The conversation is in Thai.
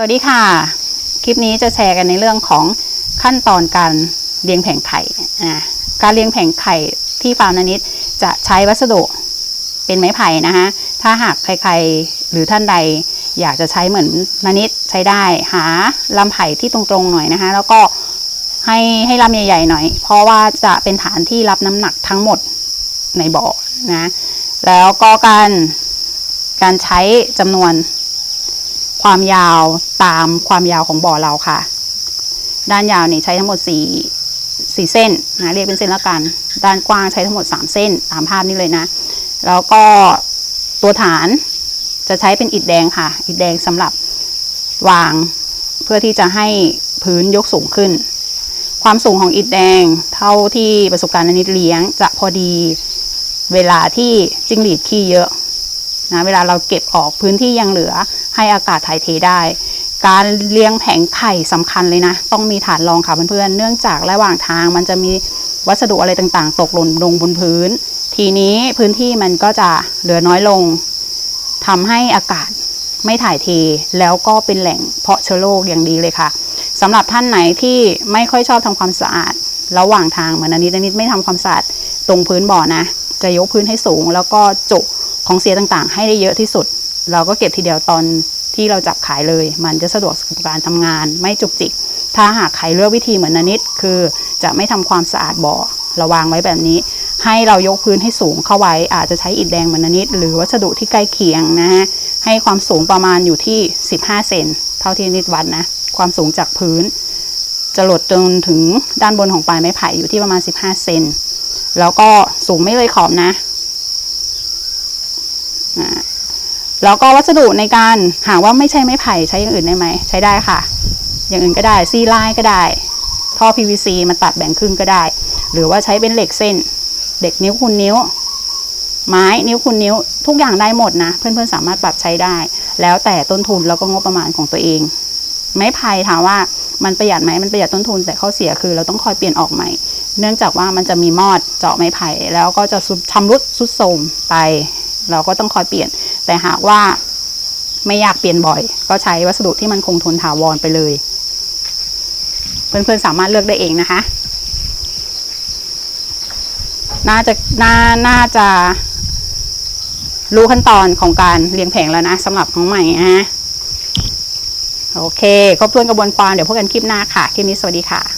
สวัสดีค่ะ คลิปนี้จะแชร์กันในเรื่องของขั้นตอนการเลี้ยงแผงไข่การเลี้ยงแผงไข่ที่ฟาร์มนานิดจะใช้วัสดุเป็นไม้ไผ่นะคะถ้าหากใครๆหรือท่านใดอยากจะใช้เหมือนนานิดใช้ได้หาลำไผ่ที่ตรงๆหน่อยนะคะแล้วก็ให้ให้ลำใหญ่ๆหน่อย เพราะว่าจะเป็นฐานที่รับน้ำหนักทั้งหมดในบ่อนะแล้วก็การการใช้จำนวน ความยาวตามความยาวของบ่อเราค่ะ ด้านยาวนี่ใช้ทั้งหมด4 4เส้นนะเรียกเป็นเส้นละกัน ด้านกว้างใช้ทั้งหมด3เส้นตามภาพนี้เลยนะ แล้วก็ตัวฐานจะใช้เป็นอิฐแดงค่ะ อิฐแดงสำหรับวางเพื่อที่จะให้พื้นยกสูงขึ้น ความสูงของอิฐแดงเท่าที่ประสบการณ์อนิดเลี้ยงจะพอดีเวลาที่จิ้งหรีดขี้เยอะ นะเวลาเราเก็บออกพื้นที่ยังเหลือให้อากาศถ่ายเทได้ การเลี้ยงแผงไข่สำคัญเลยนะ ต้องมีฐานรองค่ะเพื่อนๆเนื่องจากระหว่างทางมันจะมีวัสดุอะไรต่างๆ ตกหล่นลงบนพื้น ทีนี้พื้นที่มันก็จะเหลือน้อยลงทำให้อากาศไม่ถ่ายเทแล้วก็เป็นแหล่งเพาะเชื้อโรคอย่างดีเลยค่ะสำหรับท่านไหนที่ไม่ค่อยชอบทำความสะอาด ระหว่างทางเหมือนอันนี้อันนี้ไม่ทำความสะอาดตรงพื้นบ่อนะ จะยกพื้นให้สูงแล้วก็จุ ของเสียต่างๆ ให้ได้เยอะที่สุด เราก็เก็บทีเดียวตอนที่เราจับขายเลย มันจะสะดวกกับการทำงานไม่จุกจิก ถ้าหากใครเลือกวิธีเหมือนนนิด คือจะไม่ทำความสะอาดบ่อเราวางไว้แบบนี้ ให้เรายกพื้นให้สูงเข้าไว้ อาจจะใช้อิฐแดงเหมือนนนนิด หรือวัสดุที่ใกล้เคียงนะฮะให้ความสูงประมาณอยู่ที่ 15 เซนเท่าที่นิดวัดนะความสูงจากพื้น จะหลดจนถึงด้านบนของปลายไม้ไผ่อยู่ที่ประมาณ 15 เซนแล้วก็สูงไม่เลยขอบนะ แล้วก็วัสดุในการหากว่าไม่ใช่ไม้ไผ่ใช้อย่างอื่นได้ไหม ใช้ได้ค่ะ อย่างอื่นก็ได้ซีไลน์ก็ได้ ท่อ PVC มาตัดแบ่งครึ่งก็ได้ หรือว่าใช้เป็นเหล็กเส้นเหล็กนิ้วคูณนิ้ว ไม้นิ้วคูณนิ้ว ทุกอย่างได้หมดนะ เพื่อนๆสามารถปรับใช้ได้ แล้วแต่ต้นทุนแล้วก็งบประมาณของตัวเอง ไม้ไผ่ถามว่ามันประหยัดไหมมันประหยัดต้นทุนแต่ข้อเสียคือเราต้องคอยเปลี่ยนออกใหม่ เนื่องจากว่ามันจะมีมอดเจาะไม้ไผ่แล้วก็จะชำรุดสุดโทรมไป เราก็ต้องคอยเปลี่ยน แต่หากว่าไม่อยากเปลี่ยนบ่อย ก็ใช้วัสดุที่มันคงทนถาวรไปเลย เพื่อนๆสามารถเลือกได้เองนะคะ น่าจะน่าน่าจะรู้ขั้นตอนของการเลี้ยงแผงแล้วนะสำหรับของใหม่นะฮะโอเค ครบถ้วนกระบวนการเดี๋ยวพบกันคลิปหน้าค่ะ คลิปนี้สวัสดีค่ะ